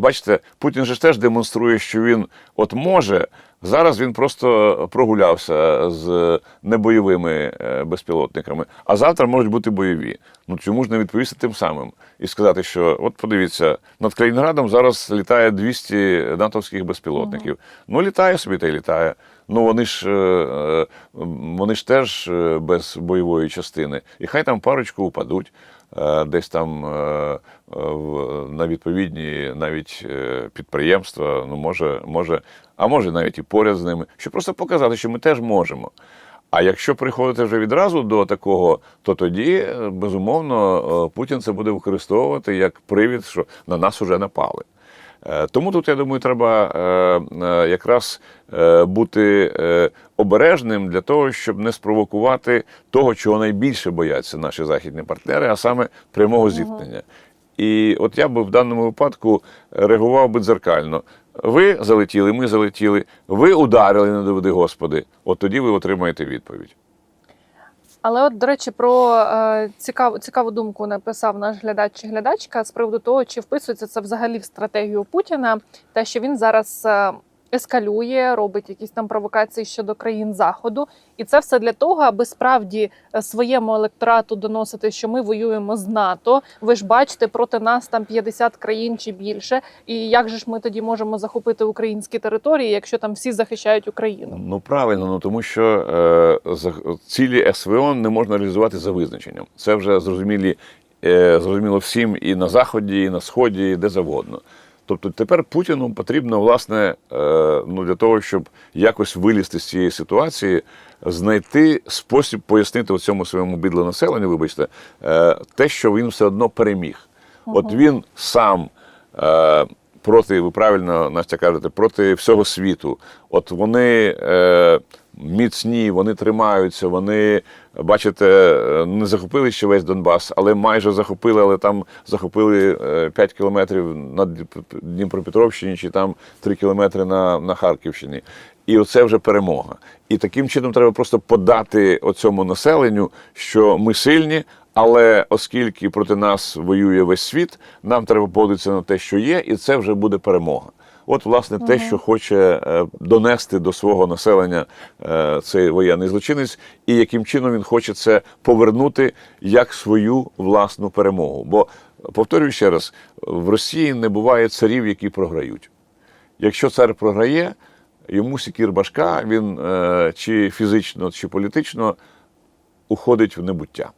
Бачите, Путін же теж демонструє, що він от може. Зараз він просто прогулявся з небойовими е, безпілотниками, а завтра можуть бути бойові. Ну чому ж не відповісти тим самим і сказати, що от подивіться, над Калінінградом зараз літає 200 натовських безпілотників. Ну літає собі та й літає. Ну вони ж е, е, вони ж теж без бойової частини. І хай там парочку упадуть. Десь там на відповідні навіть підприємства, ну може, може, а може навіть і поряд з ними, щоб просто показати, що ми теж можемо. А якщо приходити вже відразу до такого, то тоді, е, безумовно, е, Путін це буде використовувати як привід, що на нас вже напали. Е, Тому тут, я думаю, треба якраз бути обережним для того, щоб не спровокувати того, чого найбільше бояться наші західні партнери, а саме прямого зіткнення. І от я би в даному випадку реагував би дзеркально. Ви залетіли, ми залетіли, ви ударили, не доведи Господи. От тоді ви отримаєте відповідь. Але от, до речі, про е, цікаву, цікаву думку написав наш глядач чи глядачка з приводу того, чи вписується це взагалі в стратегію Путіна, те, що він зараз е, ескалює, робить якісь там провокації щодо країн Заходу, і це все для того, аби справді е, своєму електорату доносити, що ми воюємо з НАТО. Ви ж бачите, проти нас там 50 країн чи більше. І як же ж ми тоді можемо захопити українські території, якщо там всі захищають Україну? Ну правильно, ну тому що е, цілі СВО не можна реалізувати за визначенням. Це вже зрозумілі, е, зрозуміло всім і на заході, і на сході, і де завгодно. Тобто тепер Путіну потрібно, власне, е, ну для того, щоб якось вилізти з цієї ситуації, знайти спосіб пояснити у цьому своєму бідло населенню, вибачте, е, те, що він все одно переміг. От він сам е, проти, ви правильно Настя кажете, проти всього світу. От вони міцні, вони тримаються, вони, бачите, е, не захопили ще весь Донбас, але майже захопили, але там захопили е, 5 кілометрів на Дніпропетровщині чи там 3 кілометри на, на Харківщині. І оце вже перемога. І таким чином треба просто подати оцьому населенню, що ми сильні, але оскільки проти нас воює весь світ, нам треба погодитися на те, що є, і це вже буде перемога. От, власне, те, що хоче е, донести до свого населення е, цей воєнний злочинець, і яким чином він хоче це повернути як свою власну перемогу. Бо повторюю ще раз: в Росії не буває царів, які програють. Якщо цар програє, йому сікір башка, він е, чи фізично, чи політично уходить в небуття.